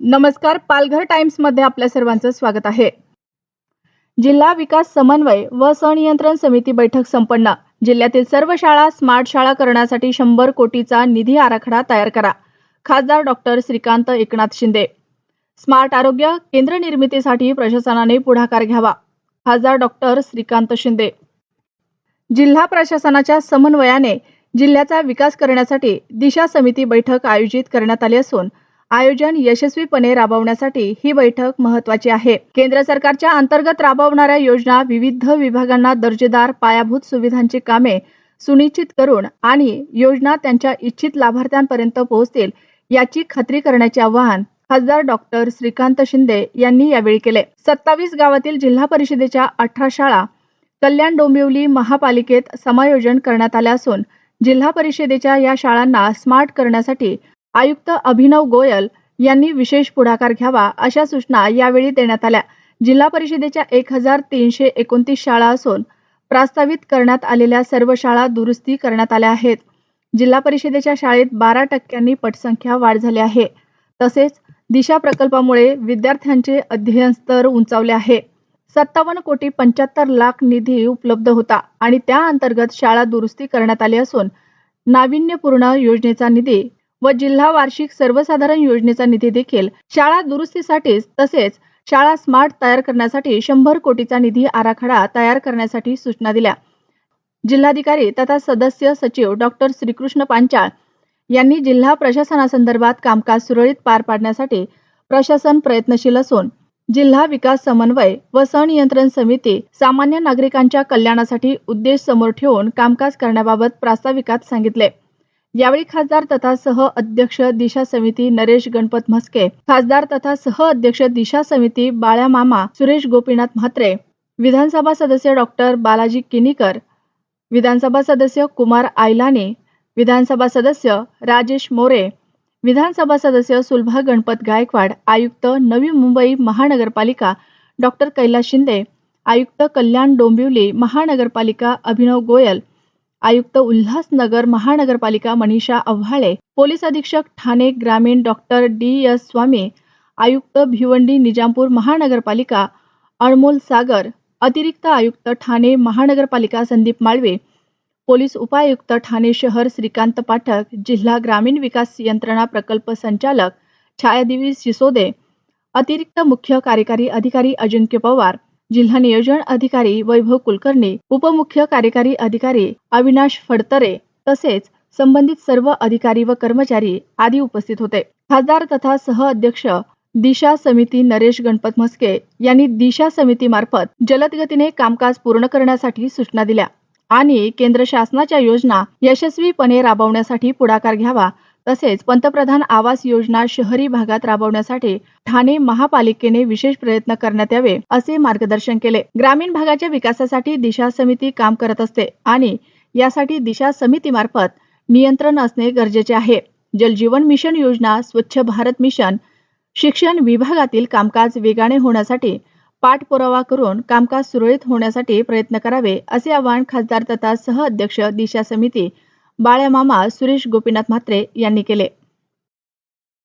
नमस्कार पालघर टाइम्समध्ये आपल्या सर्वांचं स्वागत आहे. जिल्हा विकास समन्वय व सनियंत्रण समिती बैठक संपन्न. जिल्ह्यातील सर्व शाळा स्मार्ट शाळा करण्यासाठी शंभर कोटीचा निधी आराखडा तयार करा. खासदार डॉक्टर श्रीकांत एकनाथ शिंदे. स्मार्ट आरोग्य केंद्र निर्मितीसाठी प्रशासनाने पुढाकार घ्यावा. खासदार डॉक्टर श्रीकांत शिंदे. जिल्हा प्रशासनाच्या समन्वयाने जिल्ह्याचा विकास करण्यासाठी दिशा समिती बैठक आयोजित करण्यात आली असून आयोजन यशस्वीपणे राबवण्यासाठी ही बैठक महत्वाची आहे. केंद्र सरकारच्या अंतर्गत राबवणाऱ्या योजना विविध विभागांना दर्जेदार पायाभूत सुविधांची कामे सुनिश्चित करून आणि योजना त्यांच्या इच्छित लाभार्थ्यांपर्यंत पोहोचतील याची खात्री करण्याचे आवाहन खासदार डॉक्टर श्रीकांत शिंदे यांनी यावेळी केले. सत्तावीस गावातील जिल्हा परिषदेच्या अठरा शाळा कल्याण डोंबिवली महापालिकेत समायोजन करण्यात आले असून जिल्हा परिषदेच्या या शाळांना स्मार्ट करण्यासाठी आयुक्त अभिनव गोयल यांनी विशेष पुढाकार घ्यावा अशा सूचना यावेळी देण्यात आल्या. जिल्हा परिषदेच्या एक हजार तीनशे एकोणतीस शाळा असून प्रस्तावित करण्यात आलेल्या सर्व शाळा दुरुस्ती करण्यात आल्या आहेत. जिल्हा परिषदेच्या शाळेत बारा टक्क्यांनी पटसंख्या वाढ झाली आहे. तसेच दिशा प्रकल्पामुळे विद्यार्थ्यांचे अध्ययन स्तर उंचावले आहे. सत्तावन्न कोटी पंच्याहत्तर लाख निधी उपलब्ध होता आणि त्या अंतर्गत शाळा दुरुस्ती करण्यात आली असून नाविन्यपूर्ण योजनेचा निधी व जिल्हा वार्षिक सर्वसाधारण योजनेचा निधी देखील शाळा दुरुस्तीसाठीच तसेच शाळा स्मार्ट तयार करण्यासाठी शंभर कोटीचा निधी आराखडा तयार करण्यासाठी सूचना दिल्या. जिल्हाधिकारी तथा सदस्य सचिव डॉक्टर श्रीकृष्ण पांचाळ यांनी जिल्हा प्रशासनासंदर्भात कामकाज सुरळीत पार पाडण्यासाठी प्रशासन प्रयत्नशील असून जिल्हा विकास समन्वय व सनियंत्रण समिती सामान्य नागरिकांच्या कल्याणासाठी उद्देश समोर ठेवून कामकाज करण्याबाबत प्रास्ताविकात सांगितले. यावेळी खासदार तथा सह अध्यक्ष दिशा समिती नरेश गणपत म्हस्के खासदार तथा सह अध्यक्ष दिशा समिती बाळ्या मामा सुरेश गोपीनाथ म्हात्रे विधानसभा सदस्य डॉक्टर बालाजी किनीकर विधानसभा सदस्य कुमार आयलाने विधानसभा सदस्य राजेश मोरे विधानसभा सदस्य सुलभा गणपत गायकवाड आयुक्त नवी मुंबई महानगरपालिका डॉक्टर कैलास शिंदे आयुक्त कल्याण डोंबिवली महानगरपालिका अभिनव गोयल आयुक्त उल्हासनगर महानगरपालिका मनीषा आव्हाळे पोलीस अधीक्षक ठाणे ग्रामीण डॉक्टर डी एस स्वामी आयुक्त भिवंडी निजामपूर महानगरपालिका अनमोल सागर अतिरिक्त आयुक्त ठाणे महानगरपालिका संदीप माळवे पोलीस उपायुक्त ठाणे शहर श्रीकांत पाठक जिल्हा ग्रामीण विकास यंत्रणा प्रकल्प संचालक छायादेवी सिसोदे अतिरिक्त मुख्य कार्यकारी अधिकारी अजिंक्य पवार जिल्हा नियोजन अधिकारी वैभव कुलकर्णी उपमुख्य कार्यकारी अधिकारी अविनाश फडतरे तसेच संबंधित सर्व अधिकारी व कर्मचारी आदी उपस्थित होते. खासदार तथा सह अध्यक्ष दिशा समिती नरेश गणपत म्हस्के यांनी दिशा समितीमार्फत जलद गतीने कामकाज पूर्ण करण्यासाठी सूचना दिल्या आणि केंद्र शासनाच्या योजना यशस्वीपणे राबवण्यासाठी पुढाकार घ्यावा तसेच पंतप्रधान आवास योजना शहरी भागात राबवण्यासाठी ठाणे महापालिकेने विशेष प्रयत्न करण्यात यावे असे मार्गदर्शन केले. ग्रामीण भागाच्या विकासासाठी दिशा समिती काम करत असते आणि यासाठी दिशा समितीमार्फत नियंत्रण असणे गरजेचे आहे. जलजीवन मिशन योजना स्वच्छ भारत मिशन शिक्षण विभागातील कामकाज वेगाने होण्यासाठी पाठपुरावा करून कामकाज सुरळीत होण्यासाठी प्रयत्न करावे असे आवाहन खासदार तथा सह अध्यक्ष दिशा समिती बाळ्या मामा सुरेश गोपीनाथ म्हात्रे यांनी केले.